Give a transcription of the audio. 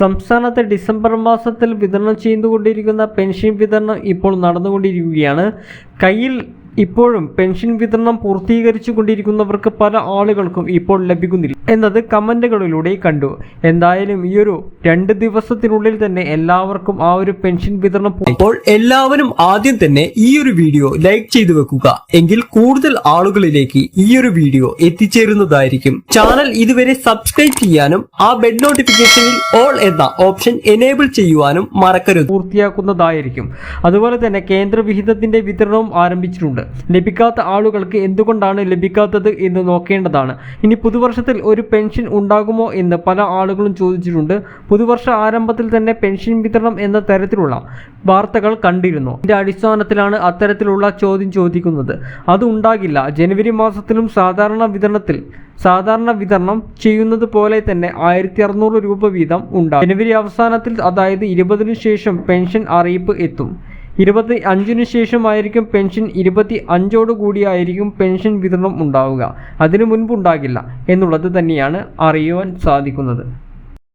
സംസ്ഥാനത്തെ ഡിസംബർ മാസത്തിൽ വിതരണം ചെയ്തുകൊണ്ടിരിക്കുന്ന പെൻഷൻ വിതരണം ഇപ്പോൾ നടന്നുകൊണ്ടിരിക്കുകയാണ്. കയ്യിൽ ഇപ്പോഴും പെൻഷൻ വിതരണം പൂർത്തീകരിച്ചു കൊണ്ടിരിക്കുന്നവർക്ക് പല ആളുകൾക്കും ഇപ്പോൾ ലഭിക്കുന്നില്ല. എന്നത് കമന്റുകളിലൂടെ കണ്ടു. എന്തായാലും ഈ ഒരു രണ്ട് ദിവസത്തിനുള്ളിൽ തന്നെ എല്ലാവർക്കും ആ ഒരു പെൻഷൻ വിതരണം ഇപ്പോൾ അപ്പോൾ എല്ലാവരും ആദ്യം തന്നെ ഈ ഒരു വീഡിയോ ലൈക്ക് ചെയ്തു വെക്കുക. എങ്കിൽ കൂടുതൽ ആളുകളിലേക്ക് ഈ ഒരു വീഡിയോ എത്തിച്ചേരുന്നതായിരിക്കും. ചാനൽ ഇതുവരെ സബ്സ്ക്രൈബ് ചെയ്യാനും ആ ബെഡ് നോട്ടിഫിക്കേഷനിൽ ഓൾ എന്ന ഓപ്ഷൻ എനേബിൾ ചെയ്യുവാനും മറക്കരുത്. പൂർത്തിയാക്കുന്നതായിരിക്കും. അതുപോലെ തന്നെ കേന്ദ്ര വിഹിതത്തിന്റെ വിതരണവും ആരംഭിച്ചിട്ടുണ്ട്. ലഭിക്കാത്ത ആളുകൾക്ക് എന്തുകൊണ്ടാണ് ലഭിക്കാത്തത് എന്ന് നോക്കേണ്ടതാണ്. ഇനി പുതുവർഷത്തിൽ ഒരു പെൻഷൻ ഉണ്ടാകുമോ എന്ന് പല ആളുകളും ചോദിച്ചിട്ടുണ്ട്. പുതുവർഷ ആരംഭത്തിൽ തന്നെ പെൻഷൻ വിതരണം എന്ന തരത്തിലുള്ള വാർത്തകൾ കണ്ടിരുന്നു. ഇതിന്റെ അടിസ്ഥാനത്തിലാണ് അത്തരത്തിലുള്ള ചോദ്യം ചോദിക്കുന്നത്. അത് ഉണ്ടാകില്ല. ജനുവരി മാസത്തിലും സാധാരണ വിതരണത്തിൽ സാധാരണ വിതരണം ചെയ്യുന്നത് പോലെ തന്നെ ആയിരത്തി അറുന്നൂറ് രൂപ വീതം ഉണ്ടാകും. ജനുവരി അവസാനത്തിൽ അതായത് ഇരുപതിനു ശേഷം പെൻഷൻ അറിയിപ്പ് എത്തും. ഇരുപത്തി അഞ്ചിനു ശേഷമായിരിക്കും പെൻഷൻ ഇരുപത്തി അഞ്ചോട് കൂടിയായിരിക്കും പെൻഷൻ വിതരണം ഉണ്ടാവുക. അതിനു മുൻപുണ്ടാകില്ല എന്നുള്ളത് തന്നെയാണ് അറിയുവാൻ സാധിക്കുന്നത്.